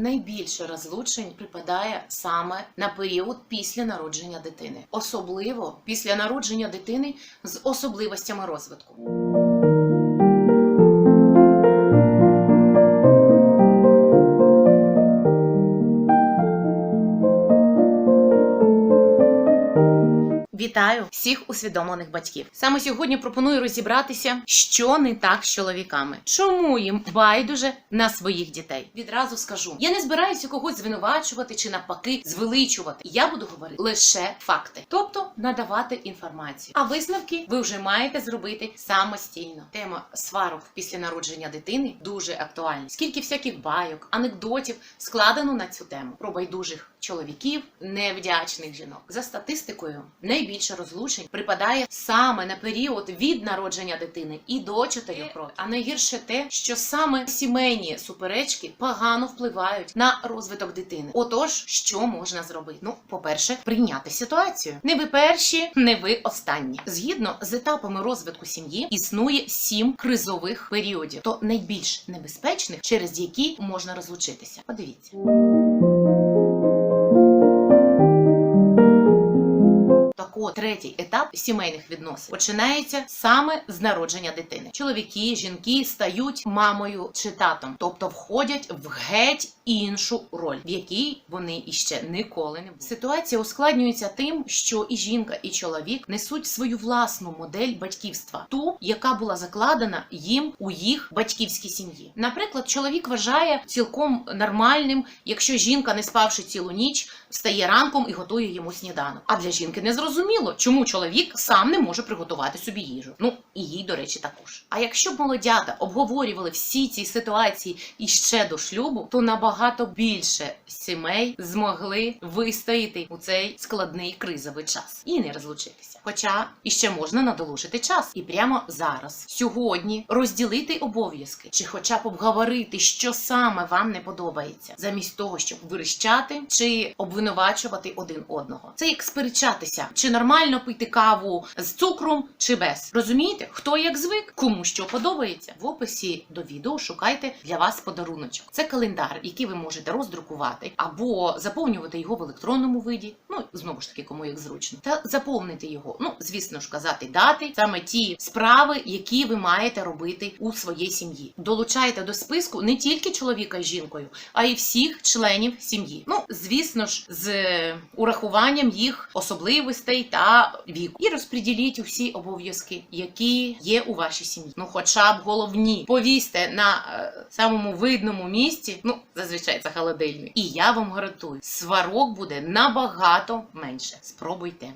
найбільше розлучень припадає саме на період після народження дитини, особливо після народження дитини з особливостями розвитку. Вітаю всіх усвідомлених батьків. Саме сьогодні пропоную розібратися, що не так з чоловіками, чому їм байдуже на своїх дітей. Відразу скажу: я не збираюся когось звинувачувати чи навпаки звеличувати. Я буду говорити лише факти, тобто надавати інформацію. А висновки ви вже маєте зробити самостійно. Тема сварок після народження дитини дуже актуальна. Скільки всяких байок, анекдотів складено на цю тему про байдужих чоловіків, невдячних жінок. За статистикою, найбільше розлучень припадає саме на період від народження дитини і до 4 років. А найгірше те, що саме сімейні суперечки погано впливають на розвиток дитини. Отож, що можна зробити? Ну, по-перше, прийняти ситуацію. Не ви перші, не ви останні. Згідно з етапами розвитку сім'ї, існує сім кризових періодів, то найбільш небезпечних, через які можна розлучитися. Подивіться. От, третій етап сімейних відносин починається саме з народження дитини. Чоловіки, жінки стають мамою чи татом, тобто входять в геть іншу роль, в якій вони іще ніколи не були. Ситуація ускладнюється тим, що і жінка, і чоловік несуть свою власну модель батьківства, ту, яка була закладена їм у їх батьківській сім'ї. Наприклад, чоловік вважає цілком нормальним, якщо жінка, не спавши цілу ніч, встає ранком і готує йому сніданок. А для жінки не зрозуміло, чому чоловік сам не може приготувати собі їжу. Ну і їй, до речі, також. А якщо б молодята обговорювали всі ці ситуації іще до шлюбу, то набагато більше сімей змогли вистояти у цей складний кризовий час і не розлучитися. Хоча іще можна надолужити час і прямо зараз, сьогодні, розділити обов'язки, чи хоча б обговорити, що саме вам не подобається, замість того, щоб вирощати чи обвинувачувати один одного. Це як сперечатися, чи нормально пити каву з цукром чи без. Розумієте, хто як звик, кому що подобається. В описі до відео шукайте для вас подаруночок. Це календар, який ви можете роздрукувати або заповнювати його в електронному виді. Ну знову ж таки, кому як зручно, та заповнити його. Ну, звісно ж, казати дати саме ті справи, які ви маєте робити у своїй сім'ї. Долучайте до списку не тільки чоловіка з жінкою, а й всіх членів сім'ї. Ну, звісно ж, з урахуванням їх особливостей та віку. І розподіліть усі обов'язки, які є у вашій сім'ї. Ну, хоча б головні, повісьте на е, самому видному місці. Ну, зазвичай це холодильник. І я вам гарантую, сварок буде набагато менше. Спробуйте.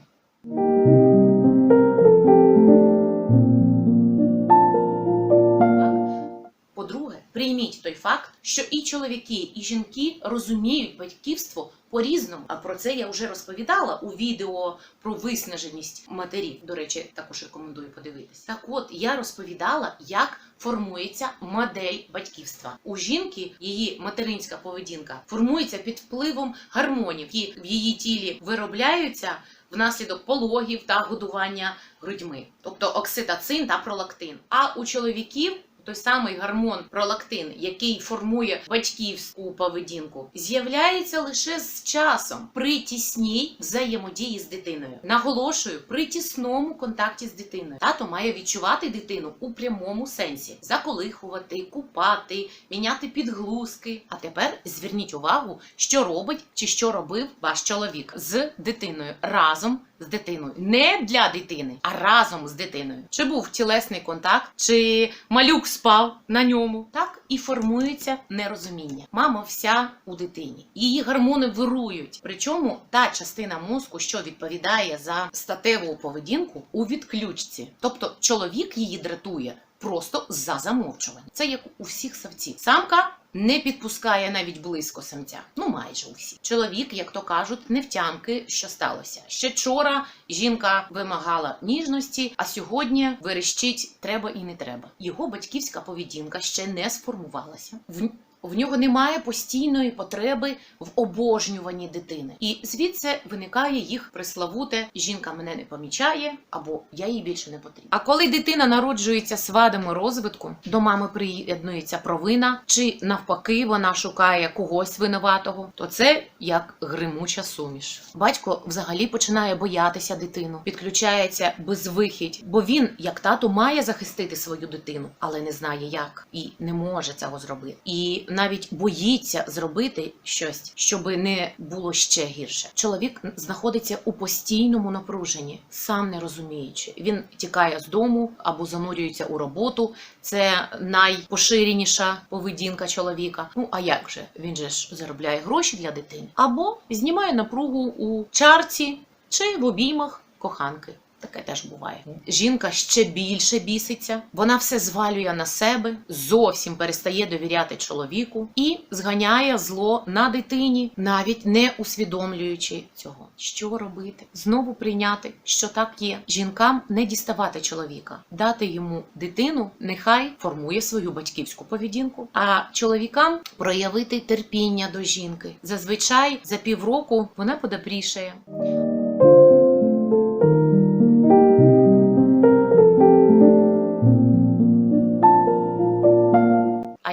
Прийміть той факт, що і чоловіки, і жінки розуміють батьківство по-різному. А про це я вже розповідала у відео про виснаженість матерів. До речі, також рекомендую подивитись. Так от я розповідала, як формується модель батьківства. У жінки її материнська поведінка формується під впливом гормонів, які в її тілі виробляються внаслідок пологів та годування грудьми, тобто окситоцин та пролактин. А у чоловіків той самий гормон пролактин, який формує батьківську поведінку, з'являється лише з часом при тісній взаємодії з дитиною. Наголошую, при тісному контакті з дитиною. Тато має відчувати дитину у прямому сенсі: заколихувати, купати, міняти підглузки. А тепер зверніть увагу, що робить чи що робив ваш чоловік з дитиною разом з дитиною. Не для дитини, а разом з дитиною. Чи був тілесний контакт, чи малюк спав на ньому. Так і формується нерозуміння. Мама вся у дитині. Її гормони вирують. Причому та частина мозку, що відповідає за статеву поведінку, у відключці. Тобто чоловік її дратує. Просто за замовчування. Це як у всіх савців. Самка не підпускає навіть близько самця. Ну майже усі. Чоловік, як то кажуть, не втямки, що сталося. Ще вчора жінка вимагала ніжності, а сьогодні верещить треба і не треба. Його батьківська поведінка ще не сформувалася. В в нього немає постійної потреби в обожнюванні дитини. І звідси виникає їх преславуте жінка мене не помічає або я їй більше не потрібна. А коли дитина народжується з вадами розвитку, до мами приєднується провина, чи навпаки вона шукає когось винуватого, то це як гримуча суміш. Батько взагалі починає боятися дитину, підключається безвихідь, бо він, як тато, має захистити свою дитину, але не знає як і не може цього зробити. І навіть боїться зробити щось, щоб не було ще гірше. Чоловік знаходиться у постійному напруженні, сам не розуміючи. Він тікає з дому або занурюється у роботу. Це найпоширеніша поведінка чоловіка. Ну а як же? Він же ж заробляє гроші для дитини, або знімає напругу у чарці чи в обіймах коханки. Таке теж буває. Жінка ще більше біситься, вона все звалює на себе, зовсім перестає довіряти чоловіку і зганяє зло на дитині, навіть не усвідомлюючи цього. Що робити? Знову прийняти, що так є. Жінкам не діставати чоловіка, дати йому дитину, нехай формує свою батьківську поведінку. А чоловікам проявити терпіння до жінки. Зазвичай за півроку вона подобрішає.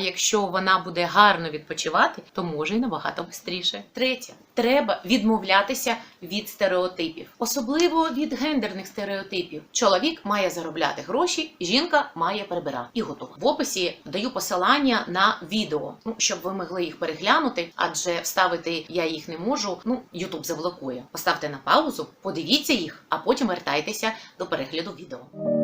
Якщо вона буде гарно відпочивати, то може й набагато швидше. Третє, треба відмовлятися від стереотипів, особливо від гендерних стереотипів. Чоловік має заробляти гроші, жінка має прибирати. І готово. В описі даю посилання на відео, ну щоб ви могли їх переглянути, адже вставити я їх не можу. Ну Ютуб заблокує. Поставте на паузу, подивіться їх, а потім вертайтеся до перегляду відео.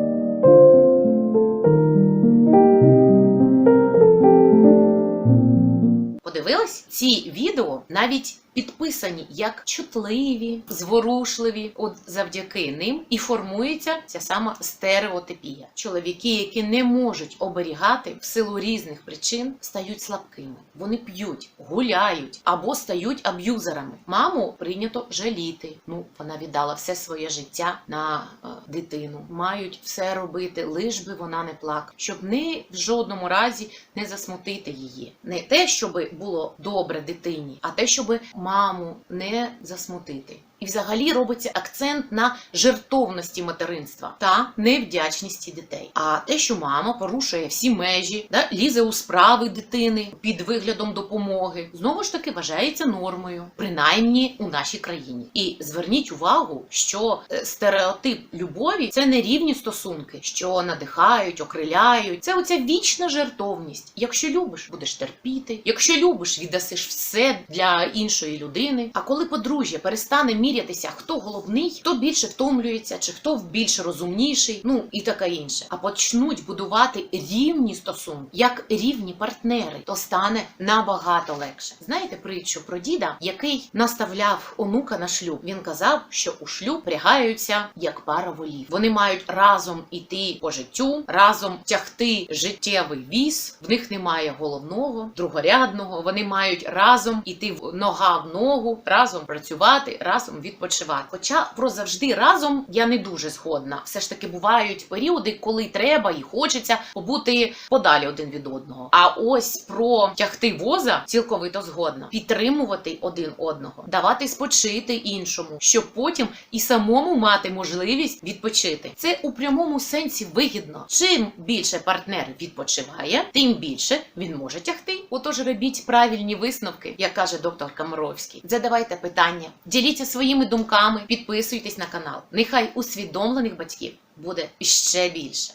Подивились ці відео навіть підписані як чутливі, зворушливі. От завдяки ним і формується ця сама стереотипія. Чоловіки, які не можуть оберігати в силу різних причин, стають слабкими. Вони п'ють, гуляють або стають аб'юзерами. Маму прийнято жаліти. Ну вона віддала все своє життя на е, дитину. Мають все робити, лиш би вона не плакала, щоб не в жодному разі не засмутити її. Не те, щоб було добре дитині, а те, щоб маму не засмутити. І взагалі робиться акцент на жертовності материнства та невдячності дітей. А те, що мама порушує всі межі, да, лізе у справи дитини під виглядом допомоги, знову ж таки вважається нормою, принаймні у нашій країні. І зверніть увагу, що е, стереотип любові це не рівні стосунки, що надихають, окриляють. Це оця вічна жертовність. Якщо любиш, будеш терпіти. Якщо любиш, віддасиш все для іншої людини. А коли подружжя перестане мірятися, хто головний, хто більше втомлюється, чи хто більше розумніший, ну і таке інше. А почнуть будувати рівні стосунки, як рівні партнери, то стане набагато легше. Знаєте притчу про діда, який наставляв онука на шлюб. Він казав, що у шлюб прягаються як пара волів. Вони мають разом іти по життю, разом тягти життєвий віз. В них немає головного, другорядного. Вони мають разом іти в нога в ногу, разом працювати, разом відпочивати. Хоча про завжди разом я не дуже згодна. Все ж таки бувають періоди, коли треба і хочеться побути подалі один від одного. А ось про тягти воза цілковито згодна, підтримувати один одного, давати спочити іншому, щоб потім і самому мати можливість відпочити. Це у прямому сенсі вигідно. Чим більше партнер відпочиває, тим більше він може тягти. Отож робіть правильні висновки, як каже доктор Камаровський. Задавайте питання, діліться своїми думками, підписуйтесь на канал. Нехай усвідомлених батьків буде ще більше.